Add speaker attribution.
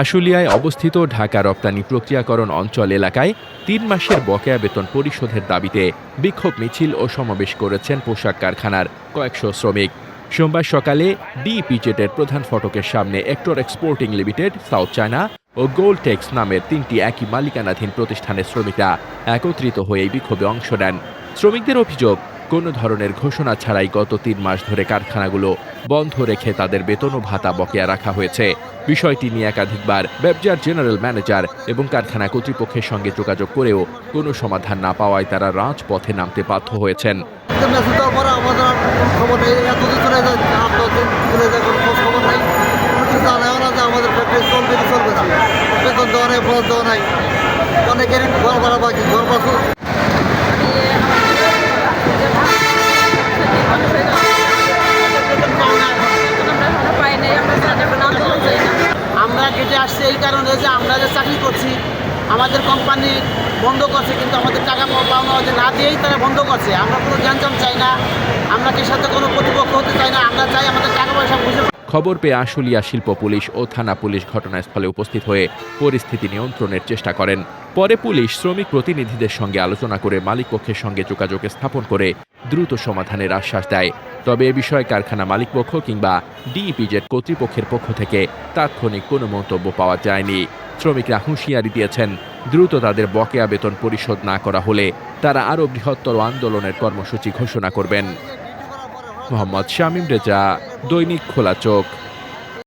Speaker 1: আশুলিয়ায় অবস্থিত ঢাকা রপ্তানি প্রক্রিয়াকরণ অঞ্চল এলাকায় তিন মাসের বকেয়া বেতন পরিশোধের দাবিতে বিক্ষোভ মিছিল ও সমাবেশ করেছেন পোশাক কারখানার কয়েকশো শ্রমিক। সোমবার সকালে ডিপিজেটের প্রধান ফটকের সামনে actor exporting limited South China ও গোল্ডটেক্স নামের তিনটি একই মালিকানাধীন প্রতিষ্ঠানের শ্রমিকরা একত্রিত হয়ে এই বিক্ষোভে অংশ নেন। শ্রমিকদের অভিযোগ কোনো ধরনের ঘোষণা ছাড়াই গত তিন মাস ধরে কারখানাগুলো বন্ধ রেখে তাদের বেতন ও ভাতা বকেয়া রাখা হয়েছে। বিষয়টি নিয়ে একাধিকবার ব্যবজার জেনারেল ম্যানেজার এবং কারখানা কর্তৃপক্ষের সঙ্গে যোগাযোগ করেও কোনো সমাধান না পাওয়ায় তারা রাজপথে নামতে বাধ্য হয়েছেন।
Speaker 2: ঘর বাকি, ঘর বাসু
Speaker 3: এই কারণে যে আমরা যে চাকরি করছি, আমাদের কোম্পানি বন্ধ করছে, কিন্তু আমাদের টাকা পাওনা যে না দিয়েই তারা বন্ধ করছে। আমরা কোনো গ্যাঞ্জাম চাই না, আমরা কি সাথে কোনো প্রতিপক্ষ হতে চাই না, আমরা চাই আমাদের টাকা পয়সা বুঝে
Speaker 1: খবর পেয়ে আশুলিয়া শিল্প পুলিশ ও থানা পুলিশ ঘটনাস্থলে উপস্থিত হয়ে পরিস্থিতি নিয়ন্ত্রণের চেষ্টা করেন। পরে পুলিশ শ্রমিক প্রতিনিধিদের সঙ্গে আলোচনা করে মালিকপক্ষের সঙ্গে যোগাযোগ স্থাপন করে দ্রুত সমাধানের আশ্বাস দেয়। তবে এ বিষয়ে কারখানা মালিকপক্ষ কিংবা ডিইপিজেড কর্তৃপক্ষের পক্ষ থেকে তাৎক্ষণিক কোনো মন্তব্য পাওয়া যায়নি। শ্রমিকরা হুঁশিয়ারি দিয়েছেন, দ্রুত তাদের বকেয়া বেতন পরিশোধ না করা হলে তারা আরও বৃহত্তর আন্দোলনের কর্মসূচি ঘোষণা করবেন। মোহাম্মদ শামীম রেজা, দৈনিক খোলা চোখ।